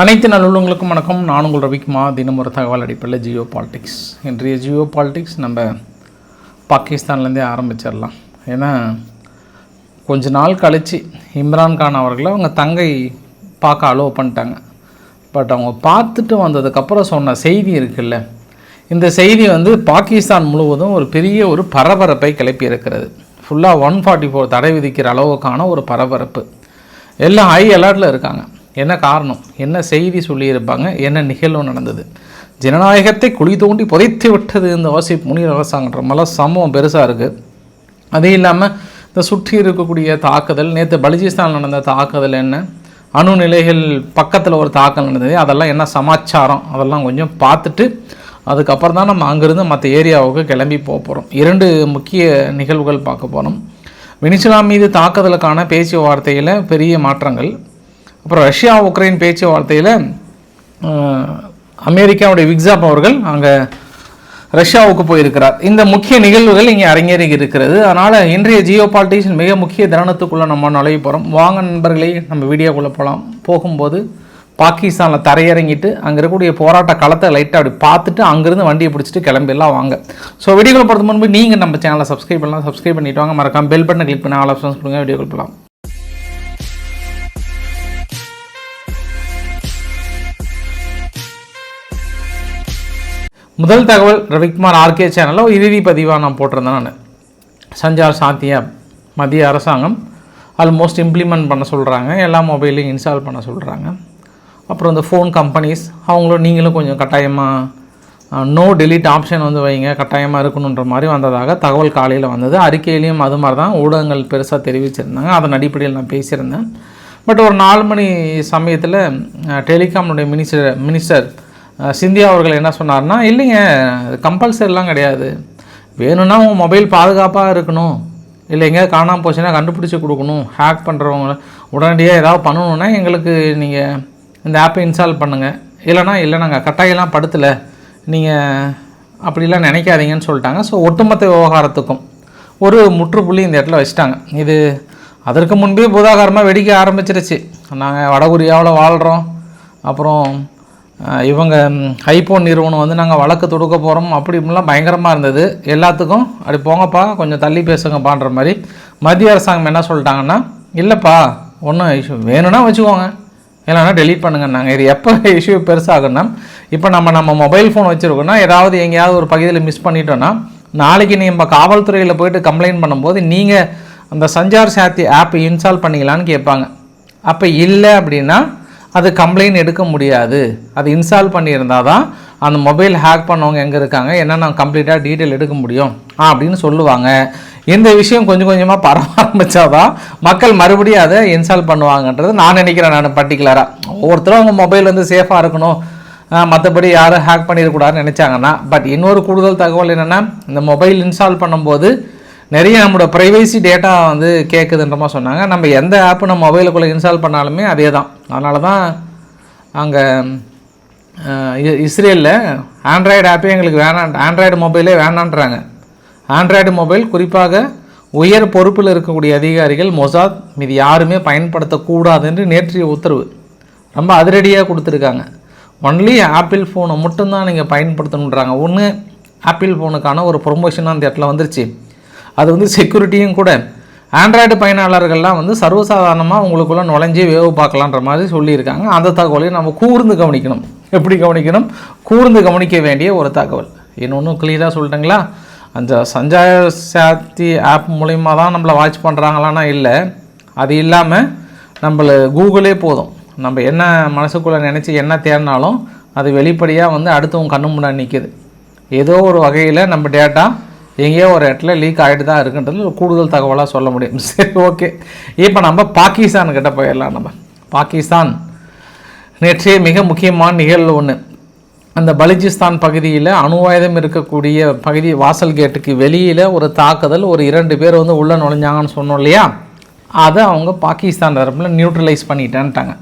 அனைத்து நல்லுள்ளங்களுக்கும் வணக்கம். நான் உங்கள் ரவிக்குமா தினம் ஒரு தகவல் அடிப்படையில் ஜியோ பாலிடிக்ஸ். இன்றைய ஜியோ பாலிட்டிக்ஸ் நம்ம பாகிஸ்தான்லேருந்தே ஆரம்பிச்சிடலாம். ஏன்னா கொஞ்ச நாள் கழித்து இம்ரான்கான் அவர்களை அவங்க தங்கை பார்க்க அலோவ் பண்ணிட்டாங்க. பட் அவங்க பார்த்துட்டு வந்ததுக்கப்புறம் சொன்ன செய்தி இருக்குல்ல இந்த செய்தி வந்து பாகிஸ்தான் முழுவதும் ஒரு பெரிய ஒரு பரபரப்பை கிளப்பி இருக்கிறது. ஃபுல்லாக ஒன் ஃபார்ட்டி ஃபோர் தடை விதிக்கிற அளவுக்கான ஒரு பரபரப்பு. எல்லாம் ஹை அலர்ட்டில் இருக்காங்க. என்ன காரணம்? என்ன செய்தி சொல்லியிருப்பாங்க? என்ன நிகழ்வு நடந்தது? ஜனநாயகத்தை குழி தோண்டி புதைத்து விட்டது இந்த வாசிப் முனிர் அரசாங்கன்ற மாதிரிலாம் சம்பவம் பெருசாக இருக்குது அதே இல்லாமல் இந்த சுற்றி இருக்கக்கூடிய தாக்குதல் நேற்று பலுச்சிஸ்தான் நடந்த தாக்குதல் என்ன? அணு நிலைகள் பக்கத்தில் ஒரு தாக்கல் நடந்தது. அதெல்லாம் என்ன சமாச்சாரம்? அதெல்லாம் கொஞ்சம் பார்த்துட்டு அதுக்கப்புறம் தான் நம்ம அங்கேருந்து மற்ற ஏரியாவுக்கு கிளம்பி போக போகிறோம் இரண்டு முக்கிய நிகழ்வுகள் பார்க்க போகிறோம் வெனிசுலா மீது தாக்குதலுக்கான பேச்சுவார்த்தையில் பெரிய மாற்றங்கள். அப்புறம் ரஷ்யா உக்ரைன் பேச்சுவார்த்தையில் அமெரிக்காவுடைய விக்ஸாப் அவர்கள் அங்கே ரஷ்யாவுக்கு போயிருக்கிறார். இந்த முக்கிய நிகழ்வுகள் இங்கே அரங்கேறி இருக்கிறது. அதனால் இன்றைய ஜியோ பாலிட்டிக்ஸ் மிக முக்கிய தருணத்துக்குள்ளே நம்ம நுழைய போகிறோம் வாங்க நண்பர்களே நம்ம வீடியோக்குள்ளே போகலாம் போகும்போது பாகிஸ்தானில் தரையிறங்கிட்டு அங்கே இருக்கக்கூடிய போராட்ட களத்தை லைட்டாக அப்படி பார்த்துட்டு அங்கேருந்து வண்டியை பிடிச்சிட்டு கிளம்பிடலாம் வாங்க. ஸோ வீடியோக்குள்ள போகிறது முன்பு நீங்கள் நம்ம சேனலை சப்ஸ்கிரைப் பண்ணலாம். சப்ஸ்கிரைப் பண்ணிவிட்டு வாங்க. மறக்காம பெல் பட்டனை கிளிக் பண்ணி ஆல் ஆப்ஷன்ஸ் கொடுங்க வீடியோக்குள்ள போகலாம் முதல் தகவல் ரவிக்குமார் ஆர்கே சேனலில் இறுதி பதிவாக நான் போட்டிருந்தேன் நான். சஞ்சார் சாத்தியா மத்திய அரசாங்கம் ஆல்மோஸ்ட் இம்ப்ளிமெண்ட் பண்ண சொல்கிறாங்க எல்லா மொபைலையும் இன்ஸ்டால் பண்ண சொல்கிறாங்க அப்புறம் இந்த ஃபோன் கம்பெனிஸ் அவங்களும் நீங்களும் கொஞ்சம் கட்டாயமாக நோ டெலிட் ஆப்ஷன் வந்து வைங்க. கட்டாயமாக இருக்கணுன்ற மாதிரி வந்ததாக தகவல் காலையில் வந்தது. அறிக்கையிலையும் அது மாதிரி தான் ஊடகங்கள் பெருசாக தெரிவிச்சிருந்தாங்க. அதன் அடிப்படையில் நான் பேசியிருந்தேன். பட் ஒரு நாலு மணி சமயத்தில் டெலிகாம்னுடைய மினிஸ்டர் மினிஸ்டர் சிந்தியா அவர்கள் என்ன சொன்னார்னா இல்லைங்க கம்பல்சரிலாம் கிடையாது. வேணும்னா உங்கள் மொபைல் பாதுகாப்பாக இருக்கணும். இல்லை எங்கேயாவது காணாமல் போச்சுன்னா கண்டுபிடிச்சி கொடுக்கணும். ஹேக் பண்ணுறவங்க உடனடியாக ஏதாவது பண்ணணுன்னா எங்களுக்கு நீங்கள் இந்த ஆப்பை இன்ஸ்டால் பண்ணுங்கள் இல்லைனா இல்லை நாங்கள் கட்டாயெல்லாம் படுத்தலை. நீங்கள் அப்படிலாம் நினைக்காதீங்கன்னு சொல்லிட்டாங்க. ஸோ ஒட்டுமொத்த விவகாரத்துக்கும் ஒரு முற்றுப்புள்ளி இந்த இடத்துல வச்சுட்டாங்க. இது அதற்கு முன்பே பூதாகாரமாக வெடிக்க ஆரம்பிச்சிருச்சு. நாங்கள் வடகொரியாவில் வாழ்கிறோம் அப்புறம் இவங்க ஐபோன் நிறுவனம் வந்து நாங்கள் வழக்கு தொடுக்க போகிறோம் அப்படி இப்படிலாம் பயங்கரமாக இருந்தது. எல்லாத்துக்கும் அப்படி போங்கப்பா கொஞ்சம் தள்ளி பேசுங்கப்பான்ற மாதிரி. மத்திய அரசாங்கம் என்ன சொல்லிட்டாங்கன்னா இல்லைப்பா ஒன்றும் இஷ்யூ வேணும்னா வச்சுக்கோங்க. இல்லைன்னா டெலீட் பண்ணுங்க நாங்கள் இது எப்போ இஷ்யூ பெருசாகுன்னா இப்போ நம்ம நம்ம மொபைல் ஃபோன் வச்சுருக்கோன்னா ஏதாவது எங்கேயாவது ஒரு பகுதியில் மிஸ் பண்ணிட்டோன்னா நாளைக்கு நம்ம காவல்துறையில் போயிட்டு கம்ப்ளைண்ட் பண்ணும்போது நீங்கள் அந்த சஞ்சார் சாத்தி ஆப் இன்ஸ்டால் பண்ணிக்கலான்னு கேட்பாங்க. அப்போ இல்லை அப்படின்னா அது கம்ப்ளைண்ட் எடுக்க முடியாது. அது இன்ஸ்டால் பண்ணியிருந்தால் தான் அந்த மொபைல் ஹேக் பண்ணவங்க எங்கே இருக்காங்க என்னென்ன கம்ப்ளீட்டாக டீட்டெயில் எடுக்க முடியும்? ஆ அப்படின்னு சொல்லுவாங்க. இந்த விஷயம் கொஞ்சம் கொஞ்சமாக பரவ ஆரம்பிச்சாதான் மக்கள் மறுபடியும் அதை இன்ஸ்டால் பண்ணுவாங்கன்றது நான் நினைக்கிறேன் நான் பர்டிகுலராக ஒவ்வொருத்தரும் அவங்க மொபைல் வந்து சேஃபாக இருக்கணும். மற்றபடி யாரும் ஹேக் பண்ணிடக்கூடாதுன்னு நினச்சாங்கன்னா பட் இன்னொரு கூடுதல் தகவல் என்னென்னா இந்த மொபைல் இன்ஸ்டால் பண்ணும்போது நிறைய நம்மளோட ப்ரைவசி டேட்டா வந்து கேட்குதுன்ற மாதிரி சொன்னாங்க. நம்ம எந்த ஆப்பு நம்ம மொபைலுக்குள்ளே இன்ஸ்டால் பண்ணாலுமே அதே தான். அதனால தான் அங்கே இஸ்ரேலில் ஆண்ட்ராய்டு ஆப்பே எங்களுக்கு வேணாம் ஆண்ட்ராய்டு மொபைலே வேணான்றாங்க. ஆண்ட்ராய்டு மொபைல் குறிப்பாக உயர் பொறுப்பில் இருக்கக்கூடிய அதிகாரிகள் மொசாத் மீது யாருமே பயன்படுத்தக்கூடாது என்று நேற்றைய உத்தரவு. ரொம்ப அதிரடியாக கொடுத்துருக்காங்க. ஒன்லி ஆப்பிள் ஃபோனை மட்டும்தான் நீங்கள் பயன்படுத்தணுன்றாங்க. ஒன்று ஆப்பிள் ஃபோனுக்கான ஒரு ப்ரொமோஷன் அந்த இடத்துல வந்துருச்சு. அது வந்து செக்யூரிட்டியும் கூட. ஆண்ட்ராய்டு பயனாளர்கள்லாம் வந்து சர்வசாதாரணமாக உங்களுக்குள்ளே நுழைஞ்சி வேவு பார்க்கலான்ற மாதிரி சொல்லியிருக்காங்க. அந்த தகவலையும் நம்ம கூர்ந்து கவனிக்கணும். எப்படி கவனிக்கணும்? கூர்ந்து கவனிக்க வேண்டிய ஒரு தகவல். இன்னொன்று கிளியராக சொல்லிட்டுங்களா? அந்த சஞ்சாய சாத்தி ஆப் மூலிமா தான் நம்மளை வாட்ச் பண்ணுறாங்களான்னா இல்லை. அது இல்லாமல் நம்மள கூகுளே போதும். நம்ம என்ன மனசுக்குள்ளே நினச்சி என்ன தேடினாலும் அது வெளிப்படையாக வந்து அடுத்தவங்க கண்ணு முன்னாடி நிற்கிது ஏதோ ஒரு வகையில் நம்ம டேட்டா எங்கேயோ ஒரு இடத்துல லீக் ஆகிட்டு தான் இருக்குன்றது கூடுதல் தகவலாக சொல்ல முடியும். சரி ஓகே இப்போ நம்ம பாகிஸ்தான் கிட்ட போயிடலாம் நம்ம. பாகிஸ்தான் நேற்றைய மிக முக்கியமான நிகழ்வு ஒன்று அந்த பலுச்சிஸ்தான் பகுதியில் அணு ஆயுதம் இருக்கக்கூடிய பகுதி வாசல் கேட்டுக்கு வெளியில் ஒரு தாக்குதல் ஒரு இரண்டு பேர் வந்து உள்ளே நுழைஞ்சாங்கன்னு சொன்னோம் இல்லையா? அதை அவங்க பாகிஸ்தான் தரப்பில் நியூட்ரலைஸ் பண்ணிட்டேன்ட்டாங்க.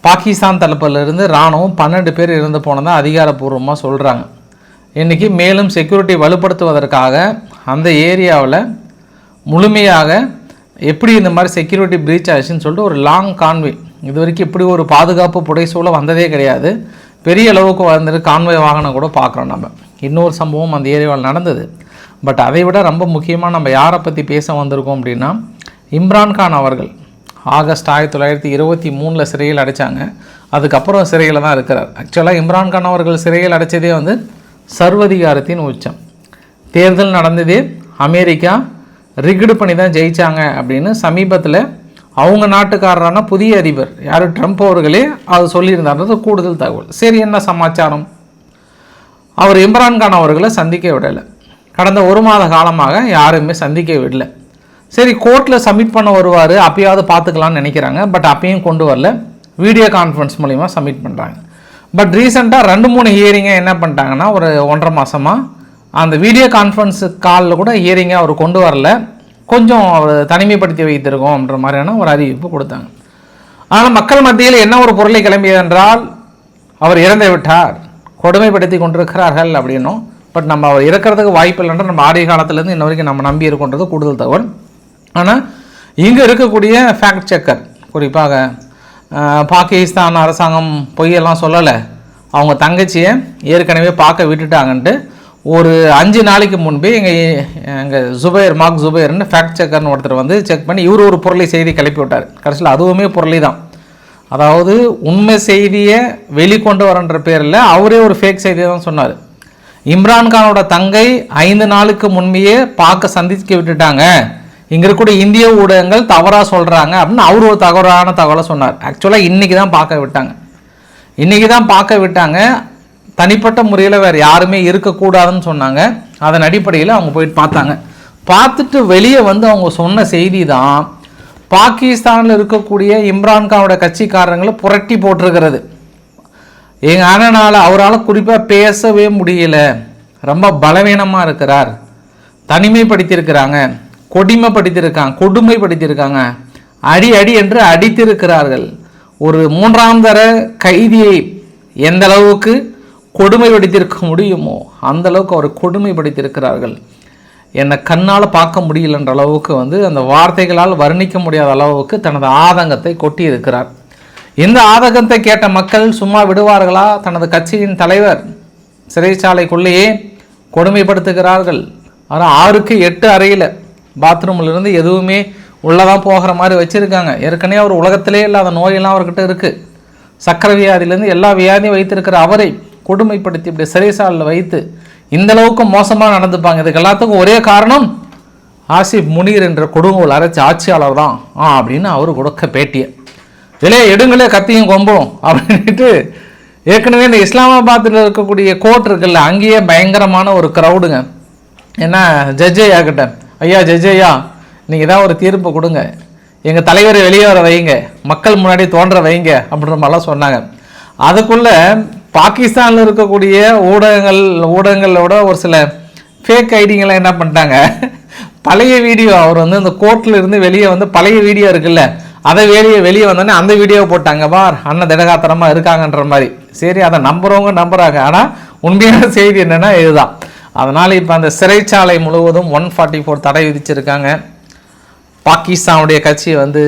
பாகிஸ்தான் தரப்பிலிருந்து இராணுவம் பன்னெண்டு பேர் இறந்து போனதாக அதிகாரப்பூர்வமாக சொல்கிறாங்க இன்றைக்கி மேலும் செக்யூரிட்டி வலுப்படுத்துவதற்காக அந்த ஏரியாவில் முழுமையாக எப்படி இந்த மாதிரி செக்யூரிட்டி பிரீச் ஆச்சுன்னு சொல்லிட்டு ஒரு லாங் கான்வே இது வரைக்கும் இப்படி ஒரு பாதுகாப்பு புடைசூழ வந்ததே கிடையாது. பெரிய அளவுக்கு வந்துட்டு கான்வே வாகனம் கூட பார்க்குறோம் நம்ம. இன்னொரு சம்பவம் அந்த ஏரியாவில் நடந்தது. பட் அதை விட ரொம்ப முக்கியமாக நம்ம யாரை பற்றி பேச வந்திருக்கோம் அப்படின்னா இம்ரான்கான் அவர்கள் ஆகஸ்ட் ஆயிரத்தி தொள்ளாயிரத்தி இருபத்தி மூணில் சிறையில் அடைச்சாங்க. அதுக்கப்புறம் சிறையில் தான் இருக்கிறார். ஆக்சுவலாக இம்ரான்கான் அவர்கள் சிறையில் அடைச்சதே வந்து சர்வதிகாரத்தின் உச்சம். தேர்தல் நடந்தது. அமெரிக்கா ரிக்டு பண்ணி தான் ஜெயித்தாங்க அப்படின்னு சமீபத்தில் அவங்க நாட்டுக்காரரான புதிய அதிபர் யார்? ட்ரம்ப் அவர்களே அது சொல்லியிருந்தார்ன்றது கூடுதல் தகவல். சரி என்ன சமாச்சாரம்? அவர் இம்ரான்கான் அவர்களை சந்திக்க விடலை. கடந்த ஒரு மாத காலமாக யாருமே சந்திக்க விடல. சரி கோர்ட்டில் சப்மிட் பண்ண வருவார் அப்பயாவது பார்த்துக்கலாம்னு நினைக்கிறாங்க பட் அப்பயும் கொண்டு வரல. வீடியோ கான்ஃபரன்ஸ் மூலிமா சப்மிட் பண்ணுறாங்க பட் ரீசெண்டாக ரெண்டு மூணு ஹியரிங்கை என்ன பண்ணிட்டாங்கன்னா ஒரு ஒன்றரை மாதமாக அந்த வீடியோ கான்ஃபரன்ஸ் காலில் கூட ஹியரிங்கை அவர் கொண்டு வரல. கொஞ்சம் அவர் தனிமைப்படுத்தி வைத்திருக்கோம்ன்ற மாதிரியான ஒரு அறிவிப்பு கொடுத்தாங்க. ஆனால் மக்கள் மத்தியில் என்ன ஒரு பொருளை கிளம்பியது என்றால் அவர் இறந்து விட்டார். கொடுமைப்படுத்தி கொண்டிருக்கிறார்கள் அப்படின்னும். பட் நம்ம அவர் இறக்கிறதுக்கு வாய்ப்பு இல்லைன்ற நம்ம ஆரிய காலத்துலேருந்து இன்ன வரைக்கும் நம்ம நம்பி இருக்கின்றது கூடுதல் தகவல். ஆனால் இங்கே இருக்கக்கூடிய ஃபேக்ட் செக்கர் குறிப்பாக பாகிஸ்தான் அரசாங்கம் பொய்யெல்லாம் சொல்லலை. அவங்க தங்கச்சியை ஏற்கனவே பார்க்க விட்டுட்டாங்கன்ட்டு ஒரு அஞ்சு நாளைக்கு முன்பே எங்கள் எங்கள் ஜுபைர் மார்க் ஜுபேர்னு ஃபேக்ட் செக்கர்னு ஒருத்தர் வந்து செக் பண்ணி இவர் ஒரு பொருளை செய்தி கிளப்பி விட்டார். கடைசியில் அதுவுமே பொருளை தான். அதாவது உண்மை செய்தியை வெளிக்கொண்டு வரன்ற பேரில் அவரே ஒரு ஃபேக் செய்தியை தான் சொன்னார். இம்ரான்கானோட தங்கை ஐந்து நாளுக்கு முன்பையே பார்க்க சந்திக்க விட்டுட்டாங்க. இங்கே இருக்கக்கூடிய இந்திய ஊடகங்கள் தவறாக சொல்கிறாங்க அப்படின்னு அவர் ஒரு தவறான தகவலை சொன்னார். ஆக்சுவலாக இன்றைக்கி தான் பார்க்க விட்டாங்க. இன்றைக்கி தான் பார்க்க விட்டாங்க. தனிப்பட்ட முறையில் வேறு யாருமே இருக்கக்கூடாதுன்னு சொன்னாங்க. அதன் அடிப்படையில் அவங்க போயிட்டு பார்த்தாங்க. பார்த்துட்டு வெளியே வந்து அவங்க சொன்ன செய்தி தான் பாகிஸ்தானில் இருக்கக்கூடிய இம்ரான்கானோட கட்சிக்காரங்களை புரட்டி போட்டிருக்கிறது. எங்கள் அண்ணனால் அவரால் குறிப்பாக பேசவே முடியல. ரொம்ப பலவீனமாக இருக்கிறார். தனிமைப்படுத்தியிருக்கிறாங்க. கொடுமைப்படுத்தியிருக்காங்க கொடுமைப்படுத்தியிருக்காங்க. அடி அடி என்று அடித்திருக்கிறார்கள். ஒரு மூன்றாம் தர கைதியை எந்த அளவுக்கு கொடுமைப்படுத்தியிருக்க முடியுமோ அந்த அளவுக்கு அவர் கொடுமைப்படுத்தியிருக்கிறார்கள். என்னை கண்ணால் பார்க்க முடியலன்ற அளவுக்கு வந்து அந்த வார்த்தைகளால் வர்ணிக்க முடியாத அளவுக்கு தனது ஆதங்கத்தை கொட்டியிருக்கிறார். இந்த ஆதங்கத்தை கேட்ட மக்கள் சும்மா விடுவார்களா? தனது கட்சியின் தலைவர் சிறைச்சாலைக்குள்ளேயே கொடுமைப்படுத்துகிறார்கள். ஆனால் ஆறுக்கு எட்டு அறையில் பாத்ரூம்லேருந்து இருந்து எதுவுமே உள்ளதான் போகிற மாதிரி வச்சுருக்காங்க. ஏற்கனவே அவர் உலகத்திலே இல்லாத நோயெல்லாம் அவர்கிட்ட இருக்குது சக்கரை வியாதியிலேருந்து எல்லா வியாதியும் வைத்திருக்கிற அவரை கொடுமைப்படுத்தி இப்படி சிறைசாலில் வைத்து இந்த அளவுக்கு மோசமாக நடந்துப்பாங்க. இதுக்கு எல்லாத்துக்கும் ஒரே காரணம் ஆசிப் முனீர் என்ற கொடுங்கோல் அரைச்சி ஆட்சியாளர் தான். ஆ அப்படின்னு அவர் கொடுக்க பேட்டியை. இலே எடுங்களே கத்தியும் கொம்பும் அப்படின்ட்டு ஏற்கனவே இந்த இஸ்லாமாபாத்தில் இருக்கக்கூடிய கோர்ட் இருக்குல்ல அங்கேயே பயங்கரமான ஒரு க்ரௌடுங்க என்ன ஜட்ஜே ஐயா ஐயா ஜட்ஜ் ஐயா நீங்கள் தான் ஒரு தீர்ப்பு கொடுங்க. எங்கள் தலைவரை வெளியே வர வைங்க. மக்கள் முன்னாடி தோன்ற வைங்க அப்படின்ற மாதிரிலாம் சொன்னாங்க. அதுக்குள்ளே பாகிஸ்தானில் இருக்கக்கூடிய ஊடகங்கள் ஊடகங்களோட ஒரு சில ஃபேக் ஐடிங்கெல்லாம் என்ன பண்ணிட்டாங்க? பழைய வீடியோ அவர் வந்து இந்த கோர்ட்டில் இருந்து வெளியே வந்து பழைய வீடியோ இருக்குல்ல அதை வெளியே வெளியே வந்தோடனே அந்த வீடியோவை போட்டாங்க. பார் அண்ணன் திடகாத்திரமாக இருக்காங்கன்ற மாதிரி. சரி அதை நம்புறவங்க நம்புகிறாங்க ஆனால் உண்மையான செய்தி என்னன்னா இதுதான். அதனால் இப்போ அந்த சிறைச்சாலை முழுவதும் ஒன் ஃபார்ட்டி ஃபோர் தடை விதிச்சிருக்காங்க. பாகிஸ்தானுடைய கட்சி வந்து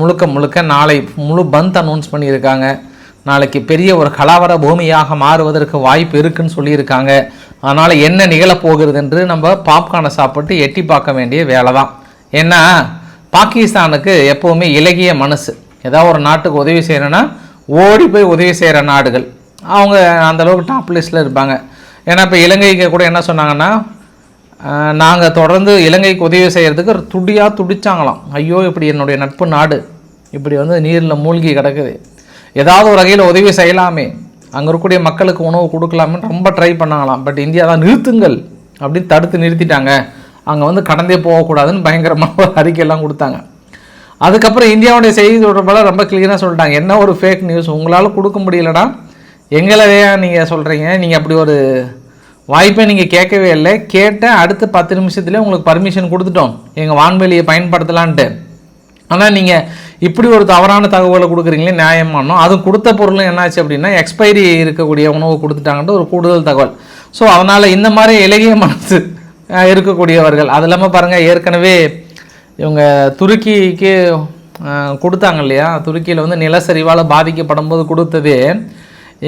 முழுக்க முழுக்க நாளை முழு பந்த் அனௌன்ஸ் பண்ணியிருக்காங்க. நாளைக்கு பெரிய ஒரு கலவர பூமியாக மாறுவதற்கு வாய்ப்பு இருக்குன்னு சொல்லியிருக்காங்க. அதனால் என்ன நிகழப்போகிறது என்று நம்ம பாப்கார்னை சாப்பிட்டு எட்டி பார்க்க வேண்டிய வேலை தான் ஏன்னா பாகிஸ்தானுக்கு எப்போவுமே இலகிய மனசு. ஏதாவது ஒரு நாட்டுக்கு உதவி செய்யணுன்னா ஓடி போய் உதவி செய்கிற நாடுகள். அவங்க அந்தளவுக்கு டாப் லிஸ்ட்டில் இருப்பாங்க. ஏன்னா இப்போ இலங்கைக்கு கூட என்ன சொன்னாங்கன்னா நாங்கள் தொடர்ந்து இலங்கைக்கு உதவி செய்கிறதுக்கு துடியாக துடிச்சாங்களாம். ஐயோ இப்படி என்னுடைய நட்பு நாடு இப்படி வந்து நீரில் மூழ்கி கிடக்குது. ஏதாவது ஒரு வகையில் உதவி செய்யலாமே. அங்கே இருக்கக்கூடிய மக்களுக்கு உணவு கொடுக்கலாமேன்னு ரொம்ப ட்ரை பண்ணாங்களாம். பட் இந்தியா தான் நிறுத்துங்கள் அப்படின்னு தடுத்து நிறுத்திட்டாங்க. அங்கே வந்து கடந்தே போகக்கூடாதுன்னு பயங்கரமாக ஒரு அறிக்கையெல்லாம் கொடுத்தாங்க. அதுக்கப்புறம் இந்தியாவுடைய செய்தி தொடர்பாளர் ரொம்ப கிளியராக சொல்லிட்டாங்க. என்ன ஒரு ஃபேக் நியூஸ் உங்களால் கொடுக்க முடியலடா. எங்களையே நீங்கள் சொல்கிறீங்க நீங்கள் அப்படி ஒரு வாய்ப்பை நீங்கள் கேட்கவே இல்லை. கேட்டேன் அடுத்த பத்து நிமிஷத்துலேயே உங்களுக்கு பர்மிஷன் கொடுத்துட்டோம். எங்கள் வான்வெளியை பயன்படுத்தலான்ட்டு. ஆனால் நீங்கள் இப்படி ஒரு தவறான தகவலை கொடுக்குறீங்களே நியாயமானோம் அது கொடுத்த பொருளும் என்னாச்சு அப்படின்னா எக்ஸ்பைரி இருக்கக்கூடிய உணவு கொடுத்துட்டாங்கன்ட்டு ஒரு கூடுதல் தகவல். ஸோ அதனால் இந்த மாதிரி இலகிய மனசு இருக்கக்கூடியவர்கள் அது இல்லாமல் பாருங்கள் ஏற்கனவே இவங்க துருக்கிக்கு கொடுத்தாங்க இல்லையா? துருக்கியில் வந்து நிலச்சரிவால் பாதிக்கப்படும் போது கொடுத்ததே.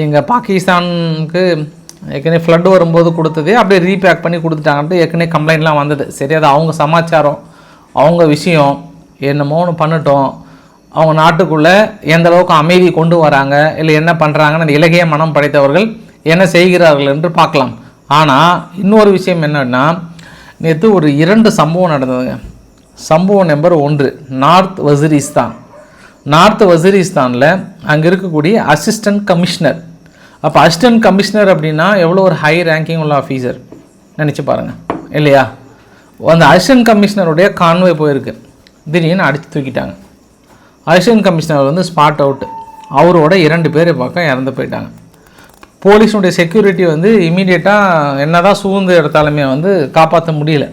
எங்கள் பாகிஸ்தானுக்கு ஏற்கனவே ஃப்ளட் வரும்போது கொடுத்ததே அப்படியே ரீபேக் பண்ணி கொடுத்துட்டாங்கன்ட்டு ஏற்கனவே கம்ப்ளைண்ட்லாம் வந்தது. சரி அது அவங்க சமாச்சாரம். அவங்க விஷயம் என்னமோன்னு பண்ணிட்டோம் பண்ணட்டும். அவங்க நாட்டுக்குள்ளே எந்த அளவுக்கு அமைதி கொண்டு வராங்க இல்லை என்ன பண்ணுறாங்கன்னு அந்த இலகிய மனம் படைத்தவர்கள் என்ன செய்கிறார்கள் என்று பார்க்கலாம். ஆனால் இன்னொரு விஷயம் என்னன்னா நேற்று ஒரு இரண்டு சம்பவம் நடந்ததுங்க. சம்பவம் நம்பர் ஒன்று நார்த் வசிரிஸ்தான். நார்த் வசிரிஸ்தானில் அங்கே இருக்கக்கூடிய அசிஸ்டன்ட் கமிஷனர் அப்போ அசிஸ்டன்ட் கமிஷனர் அப்படின்னா எவ்வளோ ஒரு ஹை ரேங்கிங் உள்ள ஆஃபீஸர் நினச்சி பாருங்கள் இல்லையா? அந்த அசிஸ்டன்ட் கமிஷனருடைய கான்வே போயிருக்கு. திடீர்னு அடித்து தூக்கிட்டாங்க. அசிஸ்டன்ட் கமிஷனர் வந்து ஸ்பாட் அவுட் அவரோட இரண்டு பேர் பக்கம் இறந்து போயிட்டாங்க. போலீஸுடைய செக்யூரிட்டி வந்து இமீடியட்டாக என்னதான் சூழ்ந்து எடுத்தாலுமே வந்து காப்பாற்ற முடியல.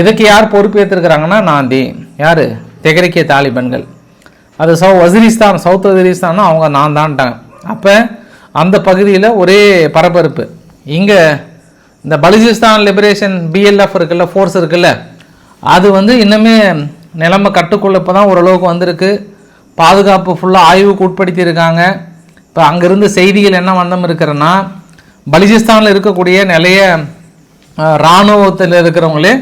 இதுக்கு யார் பொறுப்பேற்றிருக்கிறாங்கன்னா நாந்தி யார்? தெகரிக்கிய தாலிபன்கள். அது சௌ வசிரிஸ்தான் சவுத் வசிரிஸ்தானும் அவங்க நான் தான்ட்டாங்க அப்போ அந்த பகுதியில் ஒரே பரபரப்பு. இங்கே இந்த பலுச்சிஸ்தான் லிபரேஷன் பிஎல்எஃப் இருக்குல்ல ஃபோர்ஸ் இருக்குல்ல அது வந்து இன்னுமே நிலைமை கட்டுக்குள்ள இப்போ தான் ஓரளவுக்கு வந்திருக்கு. பாதுகாப்பு ஃபுல்லாக ஆய்வுக்கு உட்படுத்தியிருக்காங்க. இப்போ அங்கேருந்து செய்திகள் என்ன வந்தம் இருக்கிறன்னா பலுச்சிஸ்தானில் இருக்கக்கூடிய நிறைய இராணுவத்தில் இருக்கிறவங்களே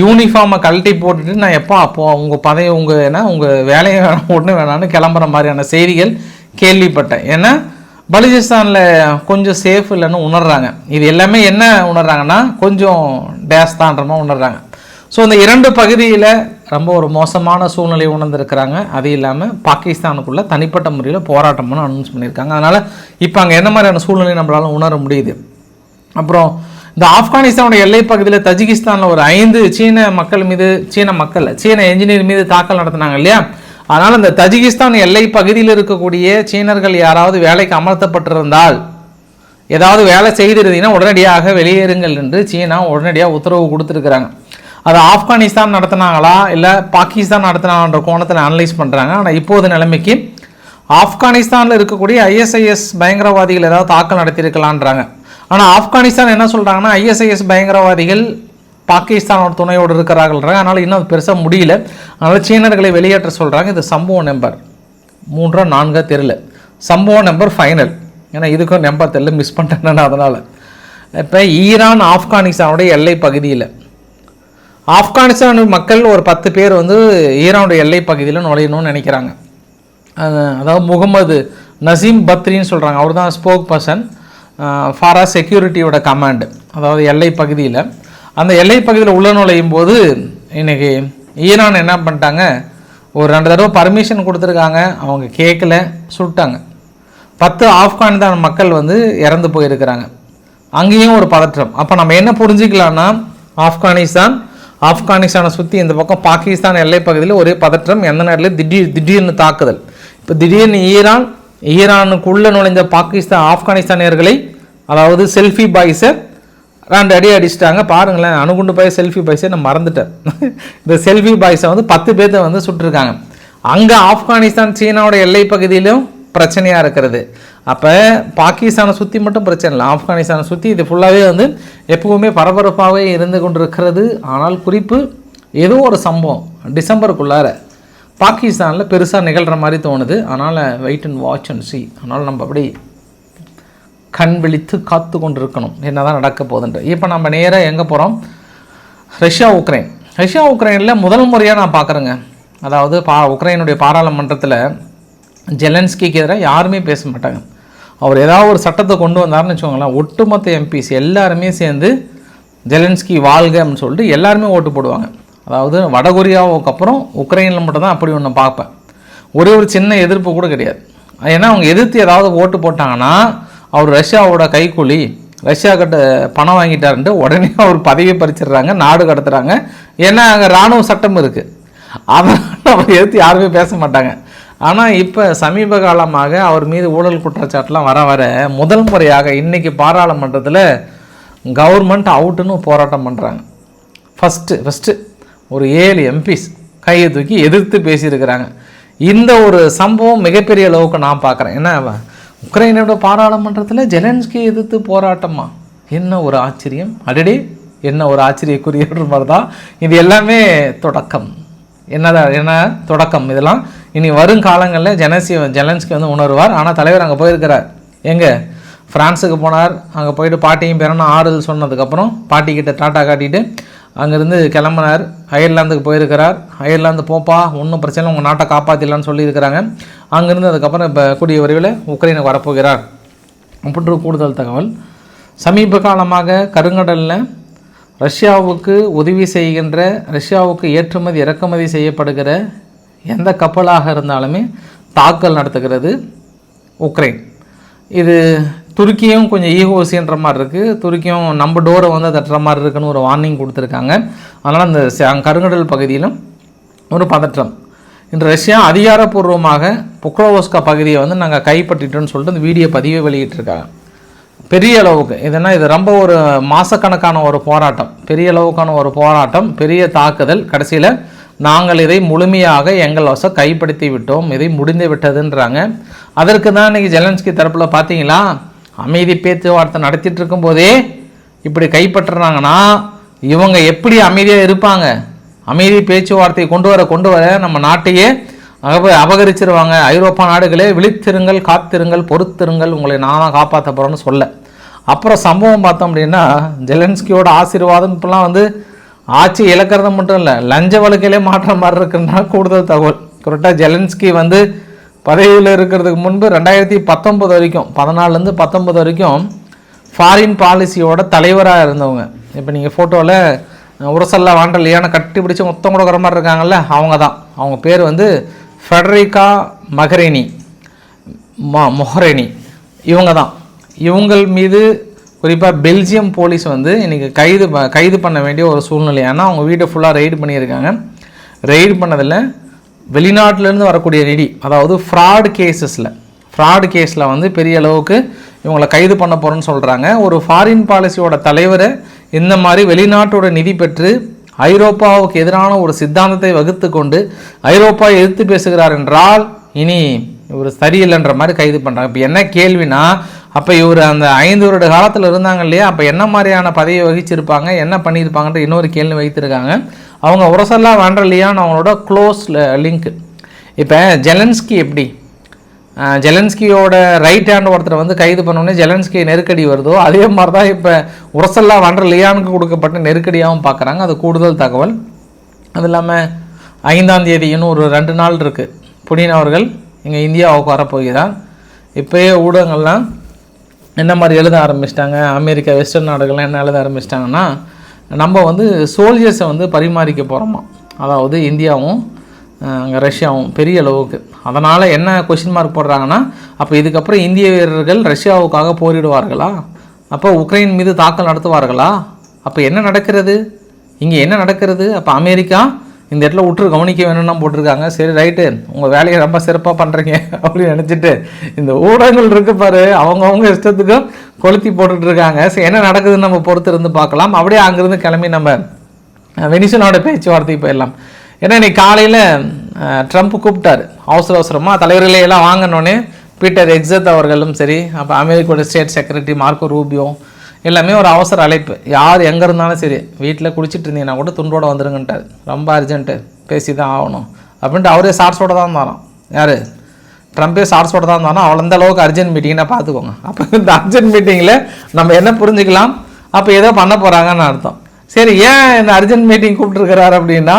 யூனிஃபார்மை கழட்டி போட்டுட்டு நான் எப்போ அப்போ உங்கள் பதவி உங்கள் என்ன உங்கள் வேலையை வேணாம் ஒன்று வேணாம்னு கிளம்புற மாதிரியான செய்திகள் கேள்விப்பட்டேன். ஏன்னா பலுச்சிஸ்தானில் கொஞ்சம் சேஃப் இல்லைன்னு உணர்றாங்க. இது எல்லாமே என்ன உணர்றாங்கன்னா கொஞ்சம் டேஸ் தான்றமா உணர்றாங்க. ஸோ இந்த இரண்டு பகுதியில் ரொம்ப ஒரு மோசமான சூழ்நிலை உணர்ந்துருக்கிறாங்க. அது இல்லாமல் பாகிஸ்தானுக்குள்ளே தனிப்பட்ட முறையில் போராட்டம்னு அனௌன்ஸ் பண்ணியிருக்காங்க. அதனால் இப்போ அங்கே என்ன மாதிரியான சூழ்நிலை நம்மளால உணர முடியுது? அப்புறம் இந்த ஆப்கானிஸ்தானுடைய எல்லை பகுதியில் தஜிகிஸ்தானில் ஒரு ஐந்து சீன மக்கள் மீது சீன மக்கள் சீன என்ஜினியர் மீது தாக்கல் நடத்தினாங்க இல்லையா? அதனால் இந்த தஜிகிஸ்தான் எல்லை பகுதியில் இருக்கக்கூடிய சீனர்கள் யாராவது வேலைக்கு அமர்த்தப்பட்டிருந்தால் ஏதாவது வேலை செய்திருந்தீங்கன்னா உடனடியாக வெளியேறுங்கள் என்று சீனா உடனடியாக உத்தரவு கொடுத்துருக்குறாங்க. அது ஆப்கானிஸ்தான் நடத்தினாங்களா? இல்லை பாகிஸ்தான் நடத்தினாங்கன்ற கோணத்தில் அனலைஸ் பண்ணுறாங்க ஆனால் இப்போது நிலைமைக்கு ஆப்கானிஸ்தானில் இருக்கக்கூடிய ஐஎஸ்ஐஎஸ் பயங்கரவாதிகள் ஏதாவது தாக்கல் நடத்தியிருக்கலான்றாங்க. ஆனால் ஆப்கானிஸ்தான் என்ன சொல்கிறாங்கன்னா ஐஎஸ்ஐஎஸ் பயங்கரவாதிகள் பாகிஸ்தானோட துணையோடு இருக்கிறார்கள்ன்றாங்க. அதனால் இன்னும் பெருசாக முடியல. அதனால் சீனர்களை வெளியேற்ற சொல்கிறாங்க இது சம்பவம் நம்பர் மூன்றோ நான்கோ தெரியல. சம்பவம் நம்பர் ஃபைனல் ஏன்னா இதுக்கும் நம்பர் தெரியல. மிஸ் பண்ணிட்டேன் அதனால். இப்போ ஈரான் ஆப்கானிஸ்தானுடைய எல்லை பகுதியில். ஆப்கானிஸ்தான் மக்கள் ஒரு பத்து பேர் வந்து ஈரானுடைய எல்லை பகுதியில் நுழையணும்னு நினைக்கிறாங்க. அதாவது முகமது நசீம் பத்ரின்னு சொல்கிறாங்க அவர் தான் ஸ்போக் பர்சன் ஃபாரா செக்யூரிட்டியோட கமாண்டு அதாவது எல்லை பகுதியில். அந்த எல்லை பகுதியில் உள்ள நுழையும் போது இன்னைக்கு ஈரான் என்ன பண்ணிட்டாங்க? ஒரு ரெண்டு தடவை பர்மிஷன் கொடுத்துருக்காங்க. அவங்க கேட்கல சுட்டாங்க. பத்து ஆப்கானிஸ்தான் மக்கள் வந்து இறந்து போயிருக்கிறாங்க. அங்கேயும் ஒரு பதற்றம். அப்போ நம்ம என்ன புரிஞ்சிக்கலான்னா ஆப்கானிஸ்தான் ஆப்கானிஸ்தானை சுற்றி இந்த பக்கம் பாகிஸ்தான் எல்லை பகுதியில் ஒரே பதற்றம். எந்த நேரத்தில்? திடீர் திடீர்னு தாக்குதல். இப்போ திடீர்னு ஈரான் ஈரானுக்குள்ளே நுழைந்த பாகிஸ்தான் ஆப்கானிஸ்தானியர்களை அதாவது செல்ஃபி பாய்ஸை ரெண்டு அடி அடிச்சிட்டாங்க. பாருங்களேன் அணுகுண்டு பாய் செல்ஃபி பாய்ஸே நான் மறந்துட்டேன். இந்த செல்ஃபி பாய்ஸை வந்து பத்து பேர்த்த வந்து சுட்டிருக்காங்க. அங்கே ஆப்கானிஸ்தான் சீனாவோட எல்லை பகுதியிலும் பிரச்சனையாக இருக்கிறது. அப்போ பாகிஸ்தானை சுற்றி மட்டும் பிரச்சனை இல்லை. ஆப்கானிஸ்தானை சுற்றி இது ஃபுல்லாகவே வந்து எப்பவுமே பரபரப்பாகவே இருந்து கொண்டிருக்கிறது. ஆனால் குறிப்பு ஏதோ ஒரு சம்பவம் டிசம்பருக்குள்ளார பாகிஸ்தானில் பெருசாக நிகழ்கிற மாதிரி தோணுது. அதனால் wait and watch and see அதனால் நம்ம அப்படி கண் விழித்து காத்து கொண்டிருக்கணும். என்னதான் நடக்க போகுதுன்ட்டு. இப்போ நம்ம நேராக எங்கே போகிறோம் ரஷ்யா உக்ரைன். ரஷ்யா உக்ரைனில் முதல் முறையாக நான் பார்க்குறேங்க அதாவது பா உக்ரைனுடைய பாராளுமன்றத்தில் ஜெலன்ஸ்கிக்கு எதிராக யாருமே பேச மாட்டாங்க. அவர் ஏதாவது ஒரு சட்டத்தை கொண்டு வந்தாருன்னு வச்சுக்கோங்களேன் ஒட்டுமொத்த எம்பிஸ் எல்லாருமே சேர்ந்து ஜெலன்ஸ்கி வாழ்க அப்படின்னு சொல்லிட்டு எல்லாருமே ஓட்டு போடுவாங்க. அதாவது வடகொரியாவுக்கு அப்புறம் உக்ரைனில் மட்டும்தான் அப்படி ஒன்று பார்ப்பேன். ஒரே ஒரு சின்ன எதிர்ப்பு கூட கிடையாது. ஏன்னா அவங்க எதிர்த்து ஏதாவது ஓட்டு போட்டாங்கன்னா அவர் ரஷ்யாவோட கைக்கூலி ரஷ்யா கிட்ட பணம் வாங்கிட்டாருன்ட்டு உடனே அவர் பதவியை பறிச்சிடுறாங்க நாடு கடத்துறாங்க. ஏன்னா அங்கே இராணுவ சட்டம் இருக்குது அதனால் அவர் எடுத்து யாருமே பேச மாட்டாங்க. ஆனால் இப்போ சமீப காலமாக அவர் மீது ஊழல் குற்றச்சாட்டுலாம் வர வர முதல் முறையாக இன்றைக்கி பாராளுமன்றத்தில் கவர்மெண்ட் அவுட்டுன்னு போராட்டம் பண்ணுறாங்க ஃபஸ்ட்டு ஃபஸ்ட்டு ஒரு ஏழு எம்பிஸ் கையை தூக்கி எதிர்த்து பேசியிருக்கிறாங்க. இந்த ஒரு சம்பவம் மிகப்பெரிய அளவுக்கு நான் பார்க்குறேன். ஏன்னா உக்ரைனோட பாராளுமன்றத்தில் ஜெலன்ஸ்கி எதிர்த்து போராட்டமா? என்ன ஒரு ஆச்சரியம்? அடடே என்ன ஒரு ஆச்சரியக்குரிய மாதிரி தான் இது எல்லாமே தொடக்கம். என்னதான் என்ன தொடக்கம் இதெல்லாம்? இனி வரும் காலங்களில் ஜெனசி ஜெலன்ஸ்கி வந்து உணர்வார். ஆனால் தலைவர் அங்கே போயிருக்கிறார். எங்கே? ஃப்ரான்ஸுக்கு போனார். அங்கே போயிட்டு பாட்டியும் பேரனும் ஆறுதல் சொன்னதுக்கப்புறம் பாட்டிக்கிட்ட டாட்டா காட்டிட்டு அங்கேருந்து கிளம்புனார். அயர்லாந்துக்கு போயிருக்கிறார். அயர்லாந்து போப்பா ஒன்றும் பிரச்சனை இல்லை, உங்கள் நாட்டை காப்பாற்றிடலான்னு சொல்லியிருக்கிறாங்க. அங்கேருந்து அதுக்கப்புறம் இப்போ கூடிய விரைவில் உக்ரைனுக்கு வரப்போகிறார். அப்படின்ற கூடுதல் தகவல். சமீப காலமாக கருங்கடலில் ரஷ்யாவுக்கு உதவி செய்கின்ற ரஷ்யாவுக்கு ஏற்றுமதி இறக்குமதி செய்யப்படுகிற எந்த கப்பலாக இருந்தாலுமே தாக்கல் நடத்துகிறது உக்ரைன். இது துருக்கியும் கொஞ்சம் ஈகோசின்ற மாதிரி இருக்குது துருக்கியும் நம்ம டோரை வந்து தட்டுற மாதிரி இருக்குன்னு ஒரு வார்னிங் கொடுத்துருக்காங்க. அதனால் அந்த கருங்கடல் பகுதியிலும் ஒரு பதற்றம். இன்று ரஷ்யா அதிகாரப்பூர்வமாக புக்ரோவோஸ்கா பகுதியை வந்து நாங்கள் கைப்பற்றிட்டோம்னு சொல்லிட்டு இந்த வீடியோ பதிவை வெளியிட்டிருக்காங்க. பெரிய அளவுக்கு. இதுனா இது ரொம்ப ஒரு மாதக்கணக்கான ஒரு போராட்டம். பெரிய அளவுக்கான ஒரு போராட்டம் பெரிய தாக்குதல். கடைசியில் நாங்கள் இதை முழுமையாக எங்கள் வசம் கைப்படுத்தி விட்டோம். இதை முடிந்து விட்டதுன்றாங்க. அதற்கு தான் இன்றைக்கி ஜெலன்ஸ்கி தரப்பில் பார்த்தீங்களா அமைதி பேச்சுவார்த்தை நடத்திட்டு இருக்கும்போதே இப்படி கைப்பற்றுறாங்கன்னா இவங்க எப்படி அமைதியாக இருப்பாங்க? அமைதி பேச்சுவார்த்தையை கொண்டு வர கொண்டு வர நம்ம நாட்டையே அப அபகரிச்சிருவாங்க. ஐரோப்பா நாடுகளே விழித்திருங்கள் காத்திருங்கள் பொறுத்திருங்கள் உங்களை நானாக காப்பாற்ற போகிறேன்னு சொல்ல. அப்புறம் சம்பவம் பார்த்தோம் அப்படின்னா ஜெலன்ஸ்கியோட ஆசீர்வாதம் இப்போலாம் வந்து ஆட்சி இழக்கிறது மட்டும் இல்லை லஞ்ச வழக்கிலே மாற்ற மாதிரி இருக்குன்னா கூடுதல் தகவல். கரெக்டாக ஜெலன்ஸ்கி வந்து பதவியில் இருக்கிறதுக்கு முன்பு ரெண்டாயிரத்தி பத்தொன்பது வரைக்கும் பதினாலுலேருந்து பத்தொன்பது வரைக்கும் ஃபாரின் பாலிசியோட தலைவராக இருந்தவங்க. இப்போ நீங்கள் ஃபோட்டோவில் உரசல்லா வாண்டலியான கட்டி பிடிச்சி மொத்தம் கொடுக்குற மாதிரி இருக்காங்கல்ல அவங்க தான். அவங்க பேர் வந்து ஃபெடரிகா மகரேனி மொ மொஹரேனி. இவங்க தான். இவங்கள் மீது குறிப்பாக பெல்ஜியம் போலீஸ் வந்து இன்றைக்கி கைது ப- கைது பண்ண வேண்டிய ஒரு சூழ்நிலை. ஏன்னா அவங்க வீட்டை ஃபுல்லாக ரெய்டு பண்ணியிருக்காங்க. ரெய்டு பண்ணதில் வெளிநாட்டிலேருந்து வரக்கூடிய நிதி அதாவது ஃப்ராட் கேசஸில் ஃப்ராடு கேஸில் வந்து பெரிய அளவுக்கு இவங்களை கைது பண்ண போகிறோன்னு சொல்கிறாங்க ஒரு ஃபாரின் பாலிசியோட தலைவரை இந்த மாதிரி வெளிநாட்டோட நிதி பெற்று ஐரோப்பாவுக்கு எதிரான ஒரு சித்தாந்தத்தை வகுத்து கொண்டு ஐரோப்பா எதிர்த்து பேசுகிறார் என்றால் இனி இவர் சரியில்லைன்ற மாதிரி கைது பண்ணுறாங்க இப்போ என்ன கேள்வினா அப்போ இவர் அந்த ஐந்து வருட காலத்தில் இருந்தாங்க இல்லையா? அப்போ என்ன மாதிரியான பதவியை வகிச்சிருப்பாங்க? என்ன பண்ணியிருப்பாங்கன்ற இன்னொரு கேள்வி வைத்திருக்காங்க. அவங்க உரசல்லா வாண்டர்லியான்னு அவங்களோட க்ளோஸ் லிங்க் இப்போ ஜெலன்ஸ்கி எப்படி? ஜெலன்ஸ்கியோட ரைட் ஹேண்ட் ஒருத்தரை வந்து கைது பண்ணோடனே ஜெலன்ஸ்கி நெருக்கடி வருதோ? அதே மாதிரி தான் இப்போ உரசல்லா வாண்டர்லியானுக்கு கொடுக்கப்பட்ட நெருக்கடியாகவும் பார்க்குறாங்க. அது கூடுதல் தகவல். அது இல்லாமல் ஐந்தாம் தேதி இன்னும் ஒரு ரெண்டு நாள் இருக்குது புனின் அவர்கள் இங்கே இந்தியாவுக்கு வரப்போகிறார். இப்போயே ஊடகங்கள்லாம் என்ன மாதிரி எழுத ஆரம்பிச்சிட்டாங்க? அமெரிக்கா வெஸ்டர்ன் நாடுகள்லாம் என்ன எழுத ஆரம்பிச்சிட்டாங்கன்னா நம்ம வந்து சோல்ஜர்ஸை வந்து பரிமாறிக்க போகிறோமா அதாவது இந்தியாவும் அங்கே ரஷ்யாவும் பெரிய அளவுக்கு. அதனால் என்ன கொஷின் மார்க் போடுறாங்கன்னா அப்போ இதுக்கப்புறம் இந்திய வீரர்கள் ரஷ்யாவுக்காக போரிடுவார்களா? அப்போ உக்ரைன் மீது தாக்கல் நடத்துவார்களா? அப்போ என்ன நடக்கிறது? இங்கே என்ன நடக்கிறது? அப்போ அமெரிக்கா இந்த இடத்துல உற்று கவனிக்க வேணும்னா போட்டிருக்காங்க. சரி ரைட்டு உங்கள் வேலையை ரொம்ப சிறப்பாக பண்ணுறீங்க அப்படின்னு நினச்சிட்டு இந்த ஊடகங்கள் இருக்கு பாரு. அவங்கவுங்க இஷ்டத்துக்கும் கொளுத்தி போட்டுட்ருக்காங்க. சரி என்ன நடக்குதுன்னு நம்ம பொறுத்து இருந்து பார்க்கலாம். அப்படியே அங்கேருந்து கிளம்பி நம்ம வெனிசனோட பேச்சுவார்த்தைக்கு போயிடலாம். ஏன்னா இன்னைக்கு காலையில் ட்ரம்ப் கூப்பிட்டாரு. அவசர அவசரமாக தலைவர்களையெல்லாம் வாங்கினோன்னே பீட்டர் எக்ஸத் அவர்களும் சரி அப்போ அமெரிக்காவோட ஸ்டேட் செக்ரட்டரி மார்க்கோ ரூபியோ எல்லாமே ஒரு அவசர அழைப்பு. யார் எங்கே இருந்தாலும் சரி வீட்டில் குளிச்சிட்டு இருந்தீங்கன்னா கூட துண்டோட வந்துருங்கன்ட்டார். ரொம்ப அர்ஜென்ட்டு பேசி தான் ஆகணும். அப்படின்ட்டு அவரே ஷார்ட்ஸோட தான் இருந்தாராம். யார்? ட்ரம்ப்பே ஷார்ட்ஸோட தான் இருந்தாலும் அவ்வளோ அந்த அளவுக்கு அர்ஜென்ட் மீட்டிங்னா பார்த்துக்கோங்க. அப்போ இந்த அர்ஜென்ட் மீட்டிங்கில் நம்ம என்ன புரிஞ்சுக்கலாம்? அப்போ ஏதோ பண்ண போகிறாங்கன்னு அர்த்தம். சரி ஏன் இந்த அர்ஜென்ட் மீட்டிங் கூப்பிட்டுருக்கிறாரு அப்படின்னா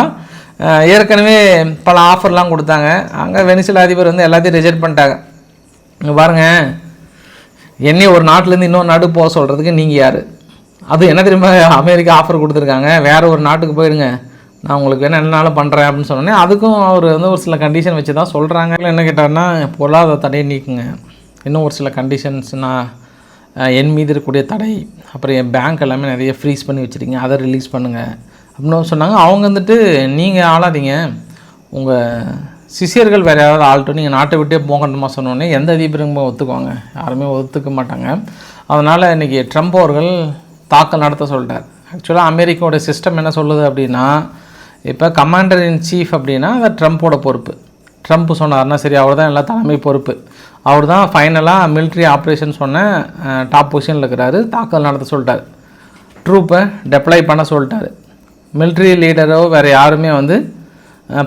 ஏற்கனவே பல ஆஃபர்லாம் கொடுத்தாங்க. அங்கே வெனிசுலா அதிபர் வந்து எல்லாத்தையும் ரிஜெக்ட் பண்ணிட்டாங்க. இங்க பாருங்கள் என்னை ஒரு நாட்டிலேருந்து இன்னொரு நாடு போக சொல்கிறதுக்கு நீங்கள் யார்? அது என்ன தெரியுமா? அமெரிக்கா ஆஃபர் கொடுத்துருக்காங்க. வேறு ஒரு நாட்டுக்கு போயிடுங்க நான் உங்களுக்கு வேணால் என்னாலும் பண்ணுறேன் அப்படின்னு சொன்னோன்னே அதுக்கும் அவர் வந்து ஒரு சில கண்டிஷன் வச்சு தான் சொல்கிறாங்க என்ன கேட்டாருன்னா பொருளாதார தடையை நீக்குங்க. இன்னும் ஒரு சில கண்டிஷன்ஸ்னால் என் மீது இருக்கக்கூடிய தடை அப்புறம் என் பேங்க் எல்லாமே நிறைய ஃப்ரீஸ் பண்ணி வச்சுருக்கீங்க. அதை ரிலீஸ் பண்ணுங்கள் அப்படின்னு சொன்னாங்க. அவங்க வந்துட்டு நீங்கள் ஆளாதீங்க. உங்கள் சிஷியர்கள் வேறு யாராவது ஆள்கிட்ட நீங்கள் நாட்டை விட்டே போகணுமா சொன்னோன்னே எந்த அதிபரும் ஒத்துக்குவாங்க? யாருமே ஒத்துக்க மாட்டாங்க. அதனால் இன்றைக்கி ட்ரம்ப் அவர்கள் தாக்கல் நடத்த சொல்லிட்டார். ஆக்சுவலாக அமெரிக்காவோட சிஸ்டம் என்ன சொல்லுது அப்படின்னா இப்போ கமாண்டர் இன் சீஃப் அப்படின்னா அது ட்ரம்ப்போட பொறுப்பு. ட்ரம்ப் சொன்னார்னா சரி அவர் தான் எல்லா தலைமை பொறுப்பு. அவர் தான் ஃபைனலாக மிலிட்ரி ஆப்ரேஷன் சொன்ன டாப் பொசிஷனில் இருக்கிறாரு. தாக்கல் நடத்த சொல்லிட்டார். ட்ரூப்பை டெப்ளை பண்ண சொல்லிட்டார். மிலிட்ரி லீடரோ வேறு யாருமே வந்து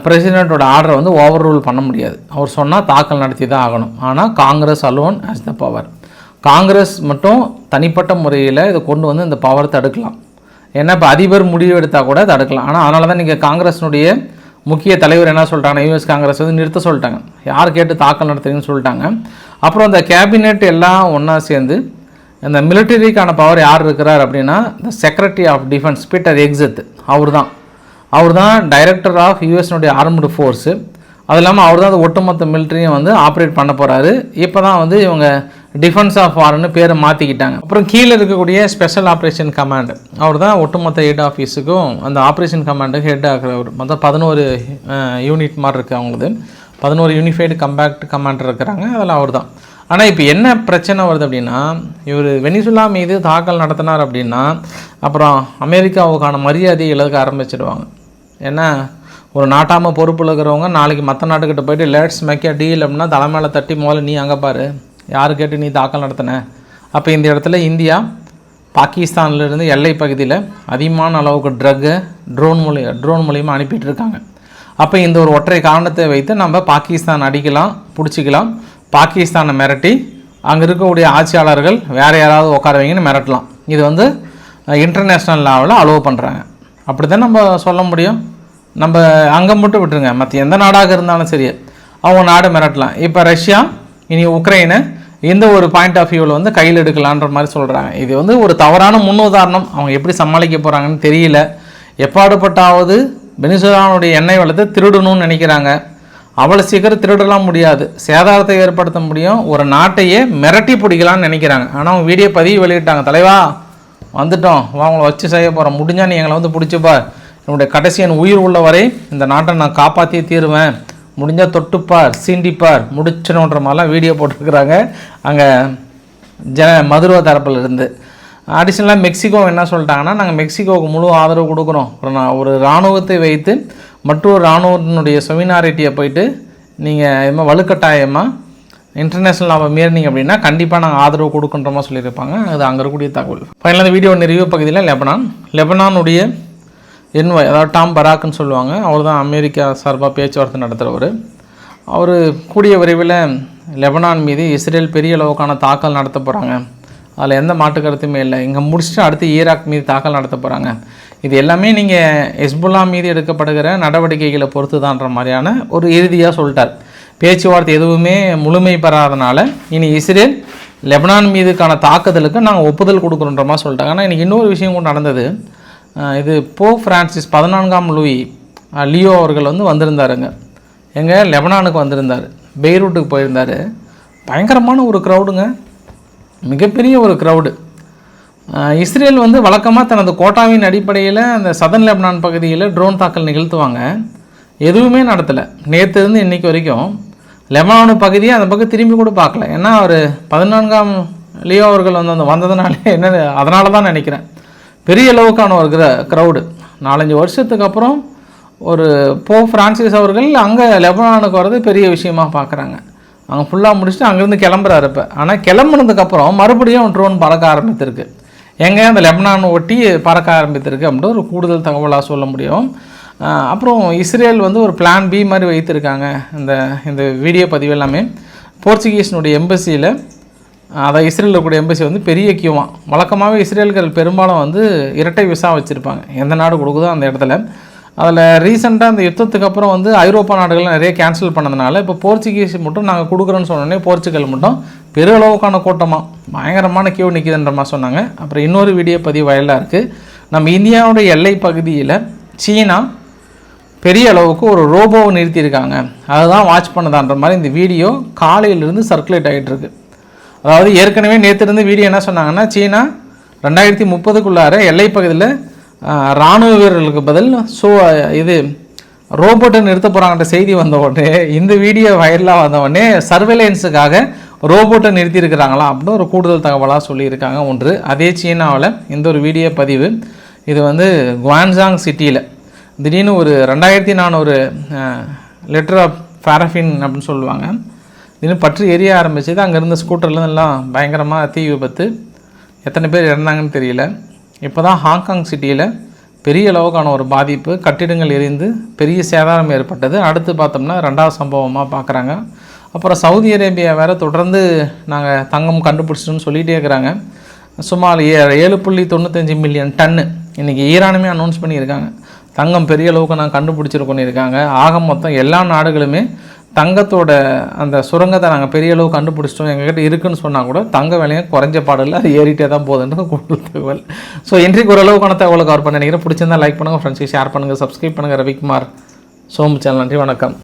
பிரசிடெண்ட்டோட ஆர்டரை வந்து ஓவர் ரூல் பண்ண முடியாது. அவர் சொன்னால் தாக்கல் நடத்தி தான் ஆகணும். ஆனால் Congress alone as the power Congress மட்டும் தனிப்பட்ட முறையில் இதை கொண்டு வந்து இந்த பவர் தடுக்கலாம். ஏன்னா இப்போ அதிபர் முடிவு எடுத்தால் கூட தடுக்கலாம். ஆனால் அதனால தான் நீங்கள் காங்கிரஸினுடைய முக்கிய தலைவர் என்ன சொல்லிட்டாங்க? யூஎஸ் காங்கிரஸ் வந்து நிறுத்த சொல்லிட்டாங்க. யார் கேட்டு தாக்கல் நடத்துறீங்கன்னு சொல்லிட்டாங்க. அப்புறம் அந்த கேபினெட் எல்லாம் ஒன்றா சேர்ந்து இந்த மிலிட்டரிக்கான பவர் யார் இருக்கிறார் அப்படின்னா இந்த secretary of defence Peter Hegseth அவர் தான் அவர் தான் டைரக்டர் ஆஃப் யூஎஸ்னுடைய ஆர்ம்டு ஃபோர்ஸு அது இல்லாமல் அவர் தான் அந்த ஒட்டுமொத்த மிலிட்டரியும் வந்து ஆப்ரேட் பண்ண போகிறாரு இப்போ தான் வந்து இவங்க டிஃபென்ஸ் ஆஃப் வார்னு பேரை மாற்றிக்கிட்டாங்க அப்புறம் கீழே இருக்கக்கூடிய ஸ்பெஷல் ஆப்ரேஷன் கமாண்ட் அவர் தான் ஒட்டுமொத்த ஹெட் ஆஃபீஸுக்கும் அந்த ஆப்ரேஷன் கமாண்டுக்கு ஹெட் ஆகிறவர் மொத்தம் பதினோரு யூனிட் மாதிரி இருக்குது அவங்களது. பதினோரு யூனிஃபைடு கம்பேக்ட் கமாண்டர் இருக்கிறாங்க. அதில் அவர் தான் ஆனால் இப்போ என்ன பிரச்சனை வருது அப்படின்னா இவர் வெனிசுலா மீது தாக்கல் நடத்தினார் அப்படின்னா அப்புறம் அமெரிக்காவுக்கான மரியாதையை இழக்க ஆரம்பிச்சிடுவாங்க ஏன்னா ஒரு நாட்டாமல் பொறுப்பில் இருக்கிறவங்க நாளைக்கு மற்ற நாட்டுக்கிட்ட போயிட்டு லேட்ஸ் மேக்கியா டீல் அப்படின்னா தலைமையில தட்டி முதல்ல நீ அங்கே பாரு. யார் கேட்டு நீ தாக்கல் நடத்தின? அப்போ இந்த இடத்துல இந்தியா பாகிஸ்தான்லேருந்து எல்லை பகுதியில் அதிகமான அளவுக்கு ட்ரக்கு ட்ரோன் மூலிய ட்ரோன் மூலியமாக அனுப்பிட்டு இருக்காங்க அப்போ இந்த ஒரு ஒற்றை காரணத்தை வைத்து நம்ம பாகிஸ்தான் அடிக்கலாம் பிடிச்சிக்கலாம். பாகிஸ்தானை மிரட்டி அங்கே இருக்கக்கூடிய ஆட்சியாளர்கள் வேறு யாராவது உட்கார வைங்கன்னு மிரட்டலாம். இது வந்து இன்டர்நேஷ்னல் லெவலில் அலோவ் பண்ணுறாங்க அப்படி தான் நம்ம சொல்ல முடியும். நம்ம அங்கே மட்டும் விட்டுருங்க. மற்ற எந்த நாடாக இருந்தாலும் சரி அவங்க நாடு மிரட்டலாம். இப்போ ரஷ்யா இனி உக்ரைனை இந்த ஒரு பாயிண்ட் ஆஃப் வியூவில் வந்து கையில் எடுக்கலான்ற மாதிரி சொல்கிறாங்க இது வந்து ஒரு தவறான முன்னுதாரணம். அவங்க எப்படி சமாளிக்க போகிறாங்கன்னு தெரியல. எப்பாடுபட்டாவது வெனிசுலானுடைய எண்ணெய் வளத்தை திருடணும்னு நினைக்கிறாங்க. அவ்வளோ சீக்கிரம் திருடலாம் முடியாது. சேதாரத்தை ஏற்படுத்த முடியும். ஒரு நாட்டையே மிரட்டி பிடிக்கலாம்னு நினைக்கிறாங்க. ஆனால் அவங்க வீடியோ பதிவு வெளியிட்டாங்க. தலைவா வந்துட்டோம். வா உங்களை வச்சு செய்ய போகிறோம் முடிஞ்சா நீ எங்களை வந்து பிடிச்சிப்பார் என்னுடைய கடைசி என் உயிர் உள்ள வரை இந்த நாட்டை நான் காப்பாற்றியே தீருவேன். முடிஞ்சால் தொட்டுப்பார் சீண்டிப்பார் முடிச்சணுன்ற மாதிரிலாம் வீடியோ போட்டிருக்கிறாங்க. அங்கே ஜன மதுரவ தரப்பில் இருந்து. அடிஷனலாக மெக்சிகோ என்ன சொல்லிட்டாங்கன்னா நாங்கள் மெக்சிகோவுக்கு முழு ஆதரவு கொடுக்குறோம். ஒரு ஒரு இராணுவத்தை வைத்து மற்றொரு இராணுவத்தினுடைய செமினாரிட்டியை போயிட்டு நீங்கள் இது மாதிரி வலுக்கட்டாயமாக இன்டர்நேஷனல் நாம் மீறினீங்க அப்படின்னா கண்டிப்பாக நாங்கள் ஆதரவு கொடுக்குன்ற மாதிரி சொல்லியிருப்பாங்க. அது அங்கே இருக்கக்கூடிய தகவல். ஃபைனலாக இந்த வீடியோ நிறைவு பகுதியில் லெபனான். லெபனானுடைய என்வாய் அதாவது டாம் பராக்னு சொல்லுவாங்க. அவர் தான் அமெரிக்கா சார்பாக பேச்சுவார்த்தை நடத்துகிறவர் அவர் கூடிய விரைவில் லெபனான் மீது இஸ்ரேல் பெரிய அளவுக்கான தாக்கல் நடத்த போகிறாங்க அதில் எந்த மாற்று கருத்துமே இல்லை. இங்கே முடிச்சுட்டு அடுத்து ஈராக் மீது தாக்கல் நடத்த போகிறாங்க இது எல்லாமே நீங்கள் ஹெஸ்புல்லா மீது எடுக்கப்படுகிற நடவடிக்கைகளை பொறுத்து தான்ற மாதிரியான ஒரு இறுதியாக சொல்லிட்டார். பேச்சுவார்த்தை எதுவுமே முழுமை பெறாதனால இனி இஸ்ரேல் லெபனான் மீதுக்கான தாக்குதலுக்கு நாங்கள் ஒப்புதல் கொடுக்குறோன்ற மாதிரி சொல்லிட்டாங்க. ஆனால் எனக்கு இன்னொரு விஷயம் கூட நடந்தது. இது போ ஃப்ரான்சிஸ் பதினான்காம் லூயி லியோ அவர்கள் வந்து வந்திருந்தாருங்க. எங்கே? லெபனானுக்கு வந்திருந்தார். பெய்ரூட்டுக்கு போயிருந்தார். பயங்கரமான ஒரு க்ரௌடுங்க மிகப்பெரிய ஒரு க்ரௌடு இஸ்ரேல் வந்து வழக்கமாக தனது கோட்டாவின் அடிப்படையில் அந்த சதன் லெபனான் பகுதியில் ட்ரோன் தாக்கல் நிகழ்த்துவாங்க. எதுவுமே நடத்தலை. நேற்றுலேருந்து இன்றைக்கி இன்னைக்கு வரைக்கும் லெபனானு பகுதியை அந்த பக்கம் திரும்பி கூட பார்க்கல. ஏன்னா அவர் பதினான்காம் லியோ அவர்கள் வந்து அந்த வந்ததுனாலே என்ன அதனால தான் நினைக்கிறேன். பெரிய அளவுக்கான ஒரு கிர க்ரௌடு நாலஞ்சு வருஷத்துக்கு அப்புறம் ஒரு போ ஃப்ரான்சிஸ் அவர்கள் அங்கே லெபனானுக்கு வர்றது பெரிய விஷயமாக பார்க்குறாங்க அங்கே ஃபுல்லாக முடிச்சுட்டு அங்கேருந்து கிளம்புறாரு இப்போ. ஆனால் கிளம்புனதுக்கப்புறம் மறுபடியும் ட்ரோன் பறக்க ஆரம்பித்திருக்கு. எங்கே அந்த லெபனான் ஒட்டி பறக்க ஆரம்பித்திருக்கு அப்படின்ற ஒரு கூடுதல் தகவலாக சொல்ல முடியும். அப்புறம் இஸ்ரேல் வந்து ஒரு பிளான் பி மாதிரி வைத்திருக்காங்க. இந்த இந்த வீடியோ பதிவு எல்லாமே. போர்ச்சுகீஸினுடைய எம்பசியில் அதை இஸ்ரேலில் இருக்கக்கூடிய எம்பசி வந்து பெரிய கியூவாக வழக்கமாகவே இஸ்ரேல்கள் பெரும்பாலும் வந்து இரட்டை விசா வச்சுருப்பாங்க. எந்த நாடு கொடுக்குதோ அந்த இடத்துல. அதில் ரீசெண்டாக அந்த யுத்தத்துக்கு அப்புறம் வந்து ஐரோப்பா நாடுகள் நிறைய கேன்சல் பண்ணதுனால இப்போ போர்ச்சுகீஸ் மட்டும் நாங்கள் கொடுக்குறோன்னு சொன்னோடனே போர்ச்சுகல் மட்டும் பெருளவுக்கான கூட்டமாக பயங்கரமான கியூ நிற்கிதுன்ற மாதிரி சொன்னாங்க. அப்புறம் இன்னொரு வீடியோ பதிவு வயலாக இருக்குது நம்ம இந்தியாவுடைய எல்லை பகுதியில் சீனா பெரிய அளவுக்கு ஒரு ரோபோவை நிறுத்தியிருக்காங்க. அதுதான் வாட்ச் பண்ணதான்ற மாதிரி இந்த வீடியோ காலையிலிருந்து சர்க்குலேட் ஆகிட்டுருக்கு அதாவது ஏற்கனவே நேற்றிருந்து வீடியோ என்ன சொன்னாங்கன்னா சீனா ரெண்டாயிரத்தி முப்பதுக்குள்ளார எல்லை பகுதியில் இராணுவ வீரர்களுக்கு பதில் ஸோ இது ரோபோட்டை நிறுத்த போகிறாங்கன்ற செய்தி வந்த உடனே இந்த வீடியோ வைரலாக வந்த உடனே சர்வேலன்ஸுக்காக ரோபோட்டை நிறுத்தியிருக்கிறாங்களா அப்படின்னு ஒரு கூடுதல் தகவலாக சொல்லியிருக்காங்க ஒன்று. அதே சீனாவில் இந்த ஒரு வீடியோ பதிவு. இது வந்து குவான்சாங் சிட்டியில். திடீர்னு ஒரு ரெண்டாயிரத்தி நானூறு லிட்டர் ஆஃப் ஃபேரஃபின் அப்படின்னு சொல்லுவாங்க. திடீர்னு பற்று எரிய ஆரம்பிச்சது அங்கே இருந்த ஸ்கூட்டர்லேருந்து எல்லாம் பயங்கரமாக தீ விபத்து. எத்தனை பேர் இறந்தாங்கன்னு தெரியல. இப்போ தான் ஹாங்காங் சிட்டியில் பெரிய அளவுக்கான ஒரு பாதிப்பு கட்டிடங்கள் எரிந்து பெரிய சேதாரம் ஏற்பட்டது. அடுத்து பார்த்தோம்னா ரெண்டாவது சம்பவமாக பார்க்குறாங்க அப்புறம் சவுதி அரேபியா வேறு தொடர்ந்து நாங்கள் தங்கம் கண்டுபிடிச்சிட்டோம்னு சொல்லிகிட்டே இருக்கிறாங்க. சுமார் ஏ ஏழு புள்ளி தொண்ணூத்தஞ்சு மில்லியன் டன்னு இன்றைக்கி ஈரானுமே அனௌன்ஸ் பண்ணியிருக்காங்க. தங்கம் பெரிய அளவுக்கு நான் கண்டுபிடிச்சிருக்கோன்னு இருக்காங்க ஆக மொத்தம் எல்லா நாடுகளுமே தங்கத்தோட அந்த சுரங்கத்தை நாங்கள் பெரிய அளவு கண்டுபிடிச்சிட்டோம். எங்ககிட்ட இருக்குன்னு சொன்னால் கூட தங்க விலையும் குறைஞ்ச பாடலில் அது ஏறிட்டே தான் போகுதுன்றது கூடுதல் தகவல். ஸோ இன்றைக்கு ஓரளவுக்கான தகவலை கவர் பண்ண நினைக்கிறேன். பிடிச்சிருந்தா லைக் பண்ணுங்கள் ஃப்ரெண்ட்ஸுக்கு ஷேர் பண்ணுங்கள் சப்ஸ்கிரைப் பண்ணுங்கள் ரவிக்குமார் சோமு சேனல். நன்றி வணக்கம்.